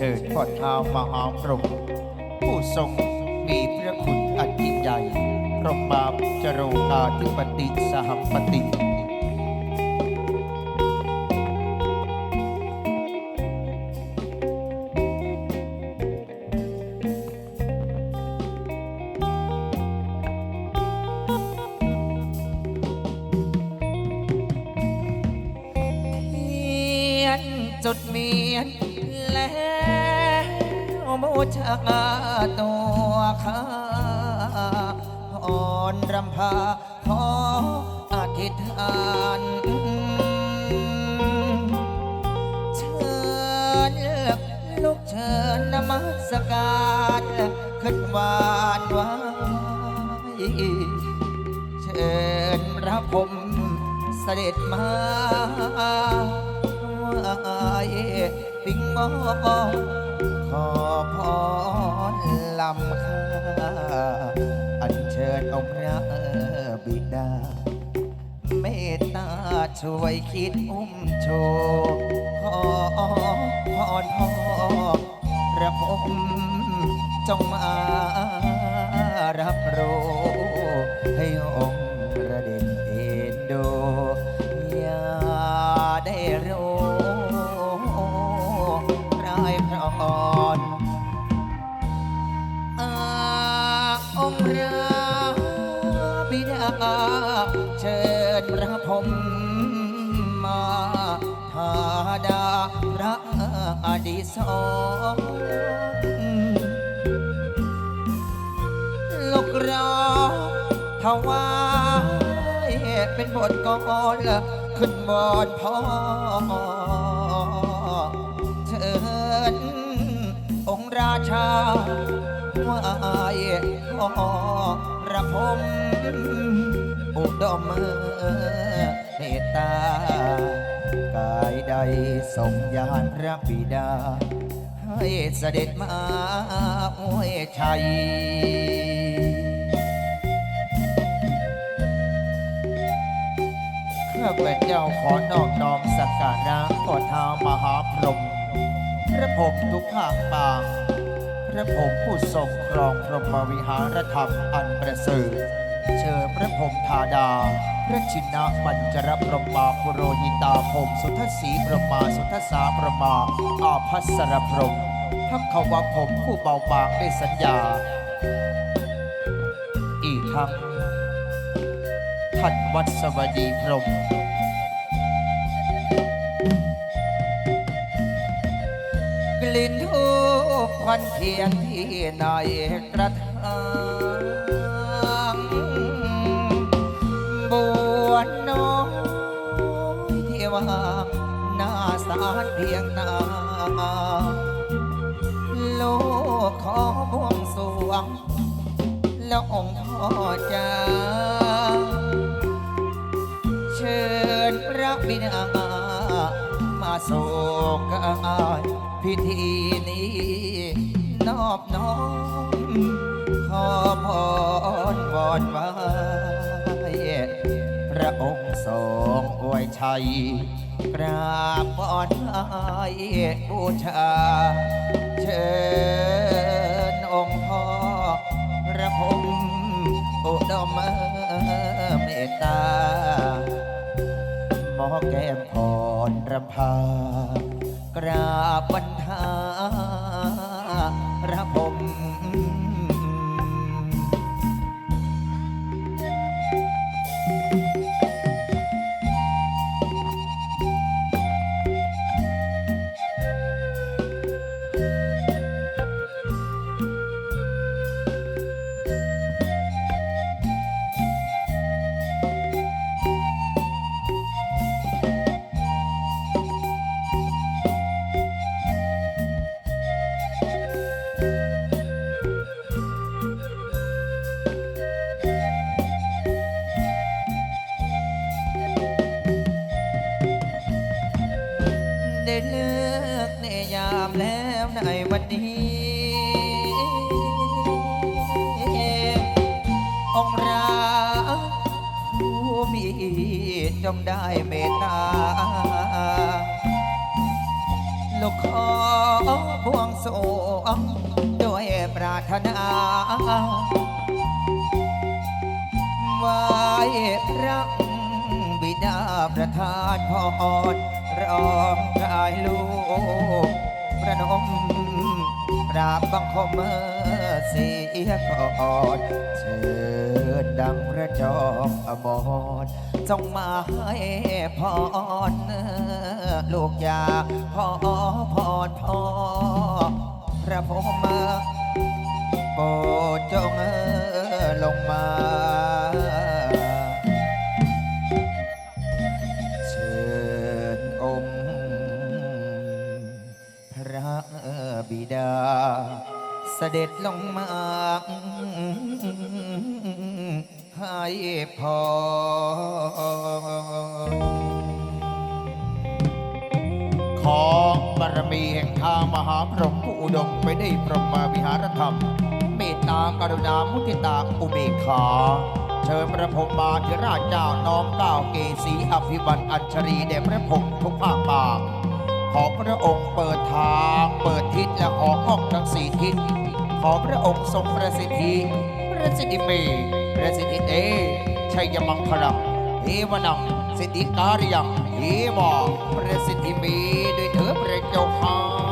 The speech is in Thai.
ชิญพ่อท้าวมหาพรหมผู้ทรงมีพระคุณอันยิ่งใหญ่พระบาปจโรกาธิปติสหัปติเขียนจดเมียนแล้ว บูชาตัวข้าอ่อนรำพาขออธิษฐานเชิญลูกเชิญนมัสการขึ้นวานไว้เชิญพระผมเสด็จมาไหว้ปิงมอง ขอพรลำค่าอัญเชิญองค์พระบิดา เมตตาช่วยคิดอุ้มโชว์ขอพรพ่อพระผมจงมารับรู้ให้องค์ อดีศรลูกรอถวายเป็นบทกลอนขึ้นบอนพ่อเชิญองค์ราชาไหวพ่อระพมอุดมเมตตาายใดสมญาณพระบิดา ให้เสด็จมาอวยชัย ข้าพเจ้าขอนอบน้อมสักการะพ่อท้าวมหาพรหมพระผมทุกภาคบาง พระผมผู้ทรงครองพรหมวิหารธรรมอันประเสริฐเชิญพระผมธาดา ระชินะมัญจรพรมาปุโรหิตาพมสุทศีพรหมาสุทสาพรหมาอาภัสรพรมทักขวาผมผู้เบาบางได้สัญญา อีกทั้งท่านวัดสวัสดีพรมกลิ่นทูบควันเทียนที่ในกระถาารเพียงตาโลกขอบวงสวง แล้วองค์พ่อจ้าเชิญพระบิดามาโศกายพิธีนี้นอบน้อมขอพรวอนว้พ ระองค์ทรงอวยชัย กราบวอนไหว้บูชา เชิญองค์พ่อพระพรหมอุดมเมตตาหมอแก้มพรรำพากราบวันทาพระพ ได้เลือกในยามแล้วในวันนี้องครักผู้มีจงได้เมตตาลูขอบวงสวงด้วยปรารถนาไหว้พระบิดาประทานพร ร้องกายลูกประนมกราบบังคมเสียก่อนเชิญดังพระจอมอมรจงมาให้พรลูกอยากขอพรพ่อพระพรมโปรดจงล บิดา เสด็จลงมาให้พรของบารมีแห่งทางมหาพรหมผู้อุดมไปได้วยพรหมวิหารธรรม เมตตากรุณามุทิตาอุเบกขาเชิญพระพรหมมาธิราชเจ้าน้อมเกล้าวเกษีอภิบันอัญชรีแด่พระพรหมทุกภาคบาง ขอพระองค์เปิดทางเปิดทิศและออห้องทั้งสี่ทิศขอพระองค์ทรงประสิทธิประสิทธิเมประสิทธิเตชัยมังคลังเอวนังสิทธิการยังเอวาประสิทธิเมด้วยเถิดพระเจ้าค่ะ